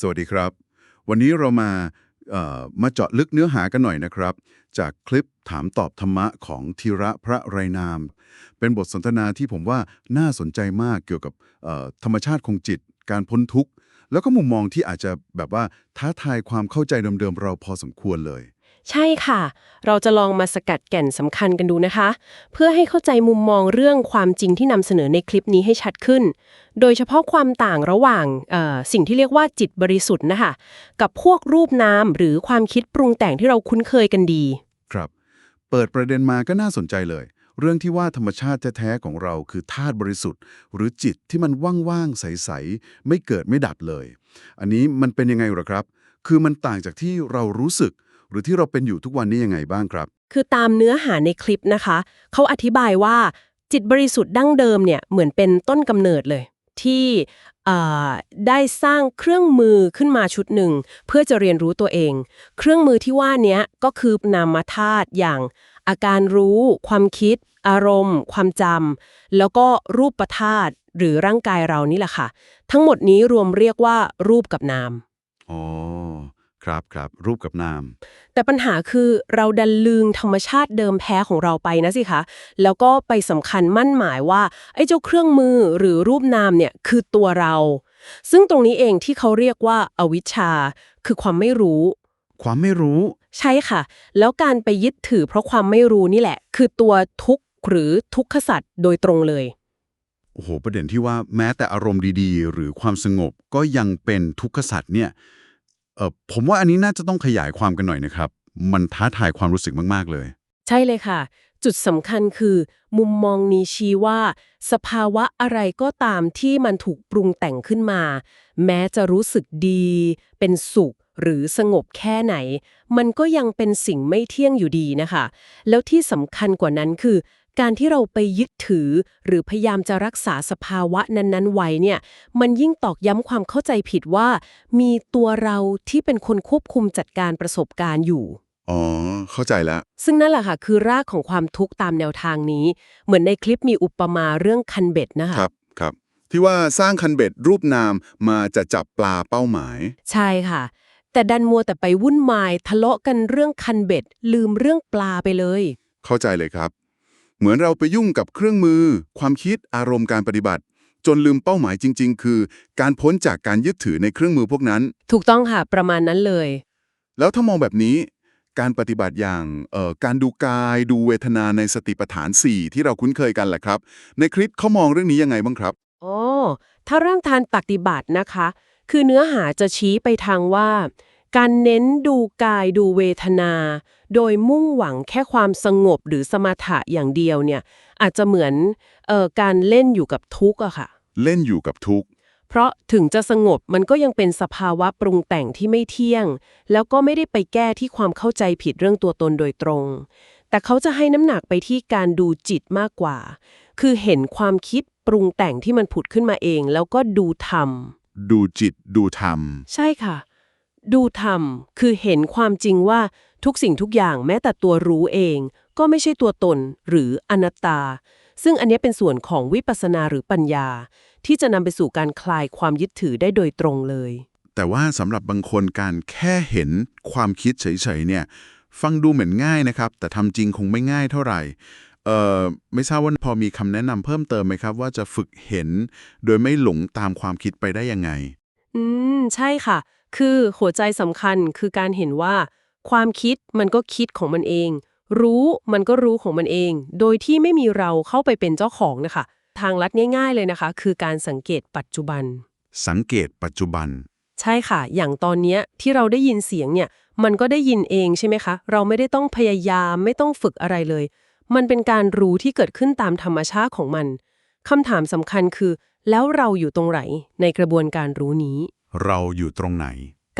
สวัสดีครับ วันนี้เรามาเอ่อมาเจาะลึกเนื้อหากันหน่อยนะครับ จากคลิปถามตอบธรรมะของธีระพระไรนาม เป็นบทสนทนาที่ผมว่าน่าสนใจมากเกี่ยวกับธรรมชาติของจิต การพ้นทุกข์ แล้วก็มุมมองที่อาจจะแบบว่าท้าทายความเข้าใจเดิมๆเราพอสมควรเลย ใช่ค่ะ เราจะลองมาสกัดแก่นสำคัญกันดูนะคะ เพื่อให้เข้าใจมุมมองเรื่องความจริงที่นำเสนอในคลิปนี้ให้ชัดขึ้น โดยเฉพาะความต่างระหว่างสิ่งที่เรียกว่าจิตบริสุทธิ์นะคะ กับพวกรูปนามหรือความคิดปรุงแต่งที่เราคุ้นเคยกันดี ครับ เปิดประเด็นมาก็น่าสนใจเลย เรื่องที่ว่าธรรมชาติแท้ๆของเราคือธาตุบริสุทธิ์ หรือจิตที่มันว่างๆใสๆไม่เกิดไม่ดับเลย อันนี้มันเป็นยังไงหรอครับ คือมันต่างจากที่เรารู้สึก หรือที่เราเป็นอยู่ทุกวันนี้ยังไงบ้างครับ คือตามเนื้อหาในคลิปนะคะ เขาอธิบายว่าจิตบริสุทธิ์ดั้งเดิมเนี่ยเหมือนเป็นต้นกำเนิดเลย ที่เอ่อได้สร้างเครื่องมือขึ้นมาชุดหนึ่ง เพื่อจะเรียนรู้ตัวเอง เครื่องมือที่ว่าเนี้ยก็คือนามธาตุอย่าง อาการรู้ ความคิด อารมณ์ ความจำแล้วก็รูปธาตุหรือร่างกายเรานี่แหละค่ะ ทั้งหมดนี้รวมเรียกว่ารูปกับนามอ๋อ ครับครับรูปกับนาม แต่ปัญหาคือเราดันลืมธรรมชาติเดิมแพ้ของเราไปนะสิคะ แล้วก็ไปสำคัญมั่นหมายว่า ไอ้เจ้าเครื่องมือหรือรูปนามเนี่ยคือตัวเรา ซึ่งตรงนี้เองที่เขาเรียกว่าอาวิชชา คือความไม่รู้ ความไม่รู้ ใช่ค่ะ แล้วการไปยึดถือเพราะความไม่รู้นี่แหละ คือตัวทุกข์หรือทุกขสัตว์โดยตรงเลยโอ้โหประเด็นที่ว่าแม้แต่อารมณ์ดีๆ หรือความสงบก็ยังเป็นทุกขสัตว์เนี่ย เออผมว่าอันนี้น่าจะต้องขยายความกันหน่อยนะครับ มันท้าทายความรู้สึกมาก ๆ เลย ใช่เลยค่ะ จุดสำคัญคือ มุมมองนี้ชี้ว่า สภาวะอะไรก็ตามที่มันถูกปรุงแต่งขึ้นมา แม้จะรู้สึกดี เป็นสุข หรือสงบแค่ไหน มันก็ยังเป็นสิ่งไม่เที่ยงอยู่ดีนะคะ แล้วที่สำคัญกว่านั้นคือ การที่เราไปยึดถือ หรือพยายามจะรักษาสภาวะนั้นๆ ไว้เนี่ย มันยิ่งตอกย้ำความเข้าใจผิดว่า มีตัวเราที่เป็นคนควบคุมจัดการประสบการณ์อยู่ อ๋อ เข้าใจแล้ว ซึ่งนั่นแหละค่ะ คือรากของความทุกข์ตามแนวทางนี้ เหมือนในคลิปมีอุปมาเรื่องคันเบ็ดนะคะครับครับ ที่ว่าสร้างคันเบ็ดรูปนามมาจะจับปลาเป้าหมาย ใช่ค่ะ แต่ดันมัวแต่ไปวุ่นวายทะเลาะกันเรื่องคันเบ็ด ลืมเรื่องปลาไปเลย เข้าใจเลยครับ เหมือนเราไปยุ่งกับเครื่องมือ ความคิดอารมณ์การปฏิบัติ จนลืมเป้าหมายจริง ๆ คือ การพ้นจากการยึดถือในเครื่องมือพวกนั้น ถูกต้องค่ะ ประมาณนั้นเลย แล้วถ้ามองแบบนี้ การปฏิบัติอย่างเอ่อการดูกาย ดูเวทนาในสติปัฏฐาน 4 ที่เราคุ้นเคยกันแหละครับ ในคลิปเขามองเรื่องนี้ยังไงบ้างครับอ๋อถ้าเรื่องทานปฏิบัตินะคะ คือเนื้อหาจะชี้ไปทางว่า การเน้นดูกายดูเวทนา โดยมุ่งหวังแค่ความสงบหรือสมถะอย่างเดียวเนี่ยอาจจะเหมือนเอ่อการเล่นอยู่กับทุกข์อะค่ะ เล่นอยู่กับทุกข์ เพราะถึงจะสงบมันก็ยังเป็นสภาวะปรุงแต่งที่ไม่เที่ยง แล้วก็ไม่ได้ไปแก้ที่ความเข้าใจผิดเรื่องตัวตนโดยตรง แต่เขาจะให้น้ำหนักไปที่การดูจิตมากกว่า คือเห็นความคิดปรุงแต่งที่มันผุดขึ้นมาเอง แล้วก็ดูธรรม ดูจิตดูธรรม ใช่ค่ะ ดูธรรม คือเห็นความจริงว่าทุกสิ่งทุกอย่างแม้แต่ตัวรู้เอง ก็ไม่ใช่ตัวตนหรืออนัตตา ซึ่งอันนี้เป็นส่วนของวิปัสสนาหรือปัญญา ที่จะนำไปสู่การคลายความยึดถือได้โดยตรงเลย แต่ว่าสำหรับบางคนการแค่เห็นความคิดเฉยๆเนี่ย ฟังดูเหมือนง่ายนะครับ แต่ทำจริงคงไม่ง่ายเท่าไหร่เอ่อไม่ทราบว่าพอมีคำแนะนำเพิ่มเติมไหมครับ ว่าจะฝึกเห็น โดยไม่หลงตามความคิดไปได้ยังไง อืม ใช่ค่ะ คือหัวใจสำคัญคือการเห็นว่า ความคิดมันก็คิดของมันเอง รู้มันก็รู้ของมันเอง โดยที่ไม่มีเราเข้าไปเป็นเจ้าของนะคะ ทางลัดง่าย ๆเลยนะคะ คือการสังเกตปัจจุบัน สังเกตปัจจุบัน ใช่ค่ะ อย่างตอนเนี้ยที่เราได้ยินเสียงเนี่ย มันก็ได้ยินเองใช่ไหมคะ เราไม่ได้ต้องพยายามไม่ต้องฝึกอะไรเลย มันเป็นการรู้ที่เกิดขึ้นตามธรรมชาติของมันคำถามสำคัญคือ แล้วเราอยู่ตรงไหนในกระบวนการรู้นี้ เราอยู่ตรงไหน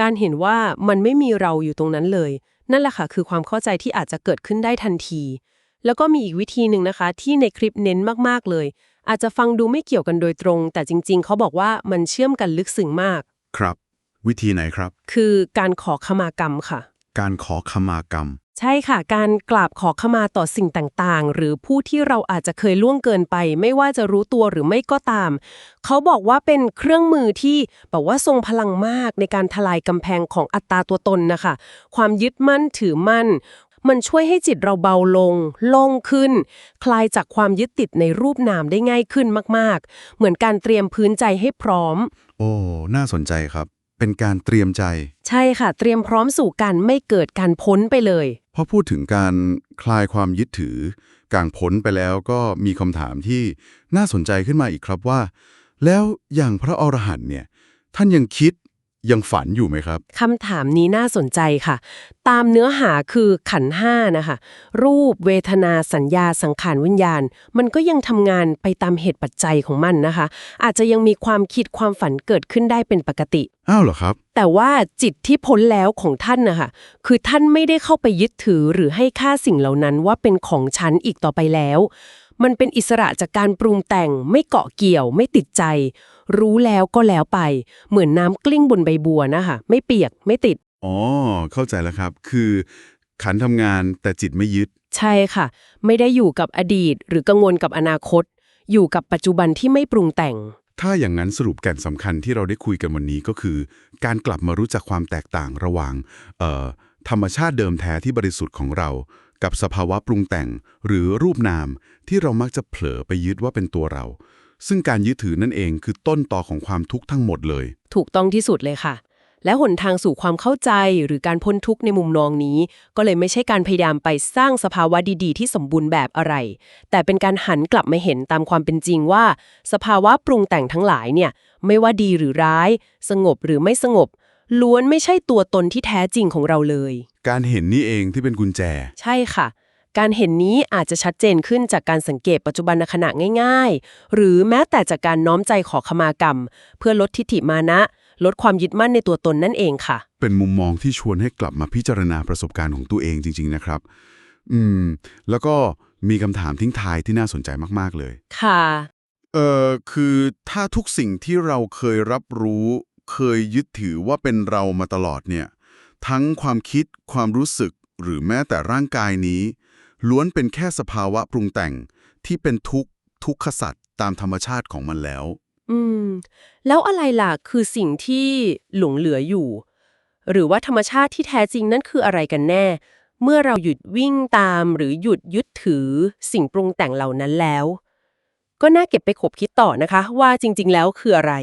การเห็นว่ามันไม่มีเราอยู่ตรงนั้นเลย นั่นแหละค่ะ คือความเข้าใจที่อาจจะเกิดขึ้นได้ทันที แล้วก็มีอีกวิธีหนึ่งนะคะ ที่ในคลิปเน้นมากๆเลย อาจจะฟังดูไม่เกี่ยวกันโดยตรง แต่จริง ๆ เขาบอกว่ามันเชื่อมกันลึกซึ้งมาก ครับ วิธีไหนครับ คือการขอขมากรรมค่ะ การขอขมากรรม ใช่ค่ะ การกราบขอขมาต่อสิ่งต่างๆ หรือผู้ที่เราอาจจะเคยล่วงเกินไป ไม่ว่าจะรู้ตัวหรือไม่ก็ตาม เขาบอกว่าเป็นเครื่องมือที่แบบว่าทรงพลังมากในการทลายกำแพงของอัตตาตัวตนนะคะ ความยึดมั่นถือมั่น มันช่วยให้จิตเราเบาลง โล่งขึ้น คลายจากความยึดติดในรูปนามได้ง่ายขึ้นมากๆ เหมือนการเตรียมพื้นใจให้พร้อม โอ้ น่าสนใจครับ เป็นการเตรียมใจ ใช่ค่ะ เตรียมพร้อมสู่การไม่เกิดการพ้นไปเลย พอพูดถึงการคลายความยึดถือกลางพ้นไปแล้วก็มีคำถามที่น่าสนใจขึ้นมาอีกครับว่า แล้วอย่างพระอรหันต์เนี่ย ท่านยังคิด ยังฝันอยู่ไหมครับ คำถามนี้น่าสนใจค่ะ ตามเนื้อหาคือขันธ์ห้านะคะ รูปเวทนาสัญญาสังขารวิญญาณ มันก็ยังทำงานไปตามเหตุปัจจัยของมันนะคะ อาจจะยังมีความคิดความฝันเกิดขึ้นได้เป็นปกติ อ้าวเหรอครับ แต่ว่าจิตที่พ้นแล้วของท่านนะคะคือท่านไม่ได้เข้าไปยึดถือหรือให้ค่าสิ่งเหล่านั้นว่าเป็นของฉันอีกต่อไปแล้ว มันเป็นอิสระจากการปรุงแต่งไม่เกาะเกี่ยวไม่ติดใจ รู้แล้วก็แล้วไป เหมือนน้ำกลิ้งบนใบบัวนะคะไม่เปียกไม่ติด อ๋อ เข้าใจแล้วครับ คือขันทำงานแต่จิตไม่ยึด ใช่ค่ะ ไม่ได้อยู่กับอดีต หรือกังวลกับอนาคต อยู่กับปัจจุบันที่ไม่ปรุงแต่ง ถ้าอย่างนั้นสรุปแก่นสำคัญที่เราได้คุยกันวันนี้ก็คือ การกลับมารู้จักความแตกต่างระหว่างเอ่อธรรมชาติเดิมแท้ที่บริสุทธิ์ของเรา กับสภาวะปรุงแต่ง หรือรูปนามที่เรามักจะเผลอไปยึดว่าเป็นตัวเรา ซึ่งการยึดถือนั่นเองคือต้นต่อของความทุกข์ทั้งหมดเลย ถูกต้องที่สุดเลยค่ะ และหนทางสู่ความเข้าใจหรือการพ้นทุกข์ในมุมนองนี้ ก็เลยไม่ใช่การพยายามไปสร้างสภาวะดีๆ ที่สมบูรณ์แบบอะไร แต่เป็นการหันกลับมาเห็นตามความเป็นจริงว่า สภาวะปรุงแต่งทั้งหลายเนี่ย ไม่ว่าดีหรือร้าย สงบหรือไม่สงบ ล้วนไม่ใช่ตัวตนที่แท้จริงของเราเลย การเห็นนี่เองที่เป็นกุญแจ ใช่ค่ะ การเห็นนี้อาจจะชัดเจนขึ้นจากการสังเกตปัจจุบันขณะง่าย ๆ หรือแม้แต่จากการน้อมใจขอขมากรรม เพื่อลดทิฏฐิมานะ ลดความยึดมั่นในตัวตนนั่นเองค่ะ เป็นมุมมองที่ชวนให้กลับมาพิจารณาประสบการณ์ของตัวเองจริง ๆ นะครับ อืม แล้วก็มีคำถามทิ้งท้ายที่น่าสนใจมากๆเลย ค่ะ เอ่อ คือถ้าทุกสิ่งที่เราเคยรับรู้ เคยยึดถือว่าเป็นเรามาตลอดเนี่ย ทั้งความคิด ความรู้สึก หรือแม้แต่ร่างกายนี้ ล้วนเป็นแค่สภาวะปรุงแต่งที่เป็นทุกข์ทุกขสัตว์ตามธรรมชาติของมันแล้ว อืม แล้วอะไรล่ะคือสิ่งที่หลงเหลืออยู่ หรือว่าธรรมชาติที่แท้จริงนั่นคืออะไรกันแน่ เมื่อเราหยุดวิ่งตามหรือหยุดยึดถือสิ่งปรุงแต่งเหล่านั้นแล้ว ก็น่าเก็บไปขบคิดต่อนะคะ ว่าจริง ๆ แล้วคืออะไร